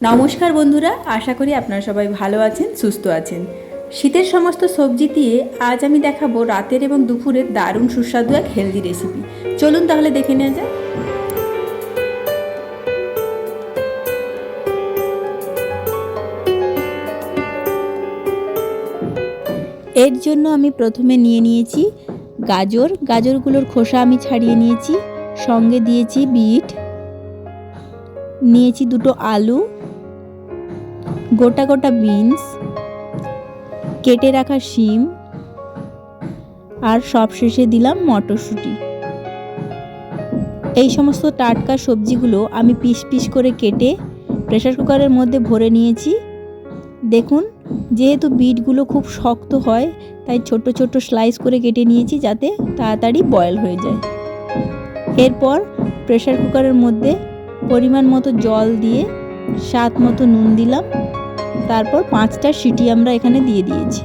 নমস্কার বন্ধুরা, আশা করি আপনারা সবাই ভালো আছেন, সুস্থ আছেন। শীতের সমস্ত সবজি দিয়ে আজ আমি দেখাবো রাতের এবং দুপুরের দারুণ সুস্বাদু এক হেলদি রেসিপি চলুন তাহলে দেখে নেওয়া যাক। এর জন্য আমি প্রথমে নিয়ে নিয়েছি গাজর। গাজরগুলোর খোসা আমি ছাড়িয়ে নিয়েছি, সঙ্গে দিয়েছি বিট। নিয়েছি দুটো আলু গোটা গোটা বিনস কেটে রাখা শিম, আর সবশেষে দিলাম মটরশুঁটি। এই সমস্ত টাটকা সবজিগুলো আমি পিস পিস করে কেটে প্রেসার কুকারের মধ্যে ভরে নিয়েছি। দেখুন, যেহেতু বিটগুলো খুব শক্ত হয়, তাই ছোট ছোট স্লাইস করে কেটে নিয়েছি যাতে তাড়াতাড়ি বয়েল হয়ে যায়। এরপর প্রেসার কুকারের মধ্যে পরিমাণ মতো জল দিয়ে স্বাদ মতো নুন দিলাম। তারপর পাঁচটা সিটি আমরা এখানে দিয়ে দিয়েছি।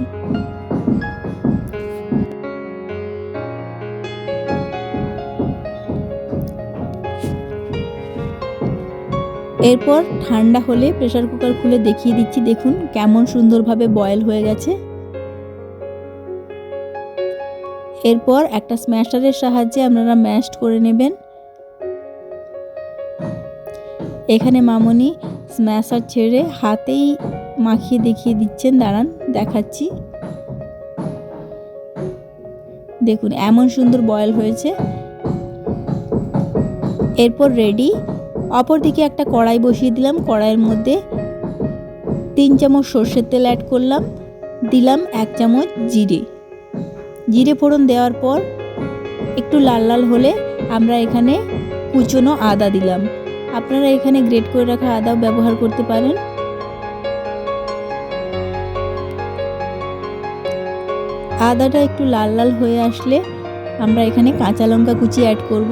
এরপর ঠান্ডা হলে প্রেশার কুকার খুলে দেখিয়ে দিচ্ছি, দেখুন কেমন সুন্দরভাবে বয়েল হয়ে গেছে। এরপর একটা স্ম্যাশারের সাহায্যে আপনারা ম্যাশড করে নেবেন। এখানে মামনি স্ম্যাশার ছেড়ে হাতেই মাখিয়ে দেখিয়ে দিচ্ছেন, দাঁড়ান, দেখাচ্ছি। দেখুন, এমন সুন্দর বয়েল হয়েছে। এরপর রেডি অপর দিকে একটা কড়াই বসিয়ে দিলাম, কড়াইয়ের মধ্যে তিন চামচ সর্ষের তেল অ্যাড করলাম, দিলাম এক চামচ জিরে। জিরে ফোড়ন দেওয়ার পর একটু লাল লাল হলে আমরা এখানে কুচনো আদা দিলাম। আপনারা এখানে গ্রেট করে রাখা আদাও ব্যবহার করতে পারেন। আদাটা একটু লাল লাল হয়ে আসলে আমরা এখানে কাঁচা লঙ্কা কুচি অ্যাড করব।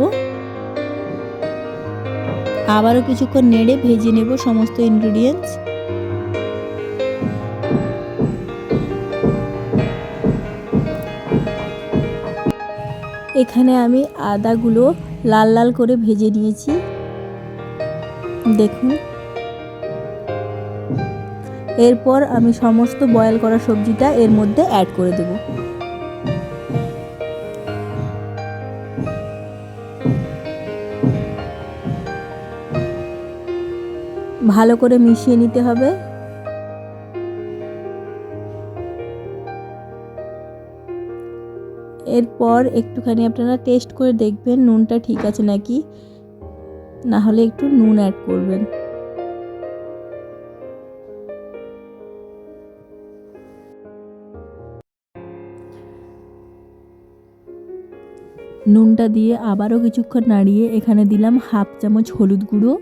আবারও কিছুক্ষণ নেড়ে ভেজে নেব সমস্ত ইনগ্রিডিয়েন্টস এখানে আমি আদাগুলো লাল লাল করে ভেজে নিয়েছি। দেখুন। এরপর আমি সমস্ত বয়েল করা সবজিটা এর মধ্যে অ্যাড করে দেব। ভালো করে মিশিয়ে নিতে হবে। এরপর একটুখানি আপনারা টেস্ট করে দেখবেন নুনটা ঠিক আছে নাকি। না হলে একটু নুন অ্যাড করবেন। নুনটা দিয়ে আবারও কিছুক্ষণ নাড়িয়ে এখানে দিলাম হাফ চামচ হলুদ গুঁড়ো।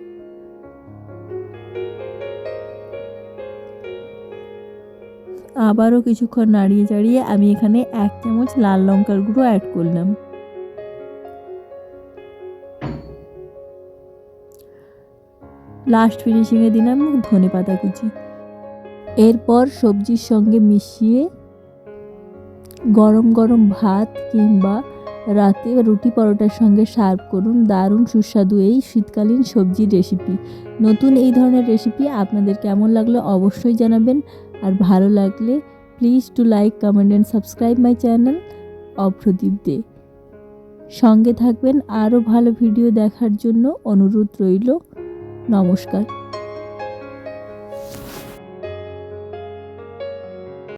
আবারও কিছুক্ষণ নাড়িয়ে চাড়িয়ে আমি এখানে এক চামচ লাল লঙ্কার গুঁড়ো অ্যাড করলাম। লাস্ট ফিনিশিংয়ে দিলাম ধনে পাতা কুচি। এরপর সবজির সঙ্গে মিশিয়ে গরম গরম ভাত কিংবা রাতে রুটি পরোটার সঙ্গে সার্ভ করুন দারুণ সুস্বাদু এই শীতকালীন সবজির রেসিপি। নতুন এই ধরনের রেসিপি আপনাদের কেমন লাগল অবশ্যই জানাবেন। আর ভালো লাগলে please to like comment and subscribe my channel Abhradeep Dey. সঙ্গে থাকবেন আরও ভালো ভিডিও দেখার জন্য অনুরোধ রইল। নমস্কার।